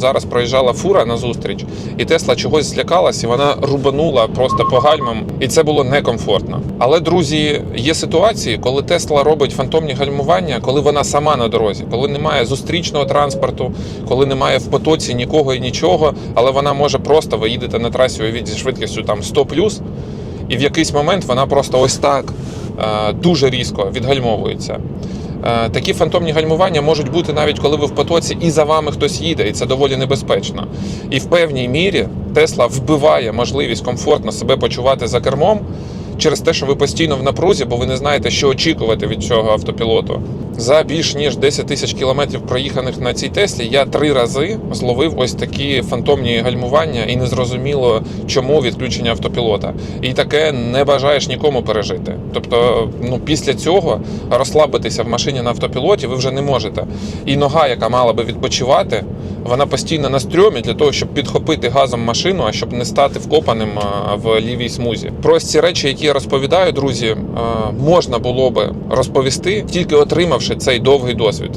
Зараз проїжджала фура на зустріч, і Тесла чогось злякалась, і вона рубанула просто по гальмам, і це було некомфортно. Але друзі, є ситуації, коли Тесла робить фантомні гальмування, коли вона сама на дорозі, коли немає зустрічного транспорту, коли немає в потоці нікого і нічого, але вона може просто виїдете на трасі уявіть, зі швидкістю там 100 і в якийсь момент вона просто ось так е, дуже різко відгальмовується. Е, Такі фантомні гальмування можуть бути навіть коли ви в потоці і за вами хтось їде, і це доволі небезпечно. І в певній мірі Тесла вбиває можливість комфортно себе почувати за кермом через те, що ви постійно в напрузі, бо ви не знаєте, що очікувати від цього автопілоту. За більш ніж 10 тисяч кілометрів проїханих на цій Теслі я три рази зловив ось такі фантомні гальмування, і не зрозуміло, чому відключення автопілота. І таке не бажаєш нікому пережити. Тобто, ну після цього розслабитися в машині на автопілоті ви вже не можете. І нога, яка мала би відпочивати, вона постійно на стрьомі для того, щоб підхопити газом машину, а щоб не стати вкопаним в лівій смузі. Про ці речі, які я розповідаю, друзі, можна було би розповісти, тільки отримавши цей довгий досвід.